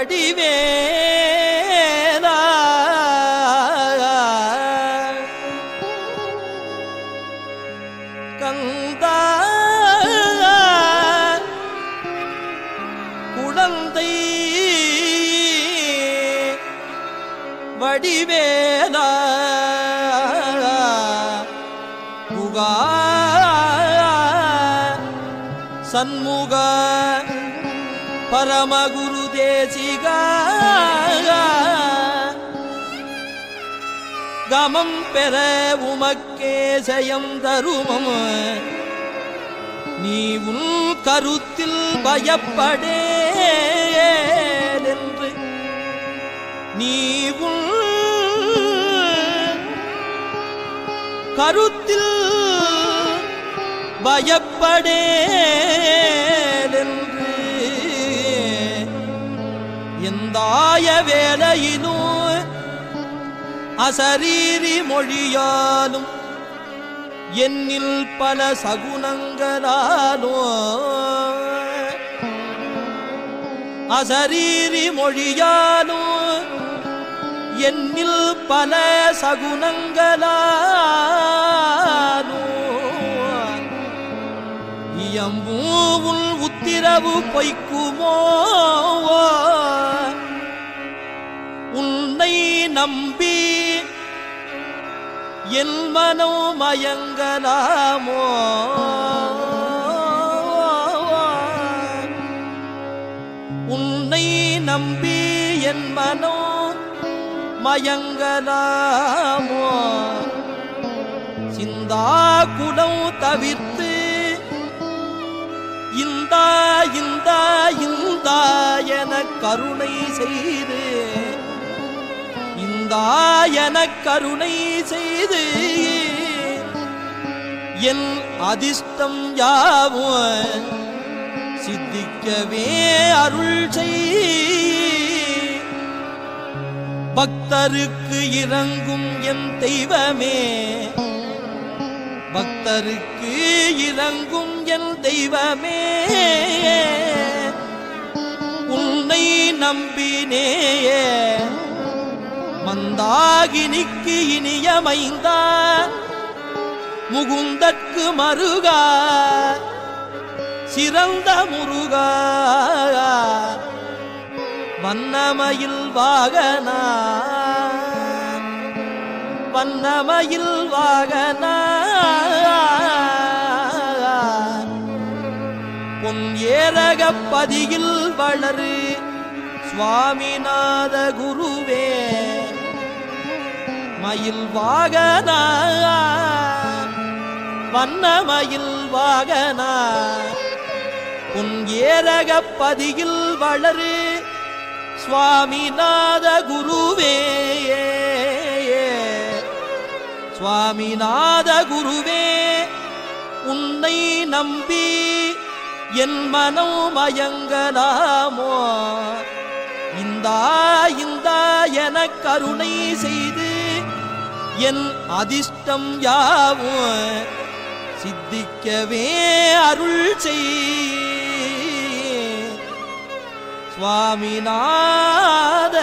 வடிவேலா. கந்தா குழந்தை. வடிவேலா. புகா சண்முக. பரமகுரு. தேசிகா கமம் பெற உமக்கே ஜெயம் தருமம். நீ உன் கருத்தில் பயப்படேன் என்று நீ உன் கருத்தில் பயப்படேன் எந்தாய வேலையிலும் அசரீரி மொழியாலும் என்னில் பல சகுனங்களாலோ அசரீரி மொழியாலும் என்னில் பல சகுனங்களாலோ இயம்பூவுள் உத்திரவு பொய்க்குமோ உன்னை நம்பி என் மனோ மயங்கலாமோ? உன்னை நம்பி என் மனோ மயங்கலாமோ? சிந்தா குடம் தவிர்த்து இந்தா இந்தா இந்தா என கருணை செய்து இந்தா என கருணை செய்து என் அதிர்ஷ்டம் யாவும் சித்திக்கவே அருள் செய் பக்தருக்கு இறங்கும் என் தெய்வமே பக்தருக்கு இறங்கும் என் தெய்வமே. உன்னை நம்பினேயே மந்தாகினிக்கு இனியமைந்தா முகுந்தற்கு மருகா சிறந்த முருகா. வண்ணமயில் வாகனா வண்ணமயில் வாகனா. பொன் ஏரகப்பதியில் வளரு சுவாமிநாத குருவே. மயில் வாகனா? வண்ணமயில் வாகனா? உன் ஏரகப்பதியில் வளரு சுவாமிநாத குருவே. சுவாமிநாத குருவே உன்னை நம்பி என் மனம் மயங்கலாமோ இந்தா இந்தா என கருணை செய்து என் அதிர்ஷ்டம் யாவும் சித்திக்கவே அருள் செய். சுவாமிநாத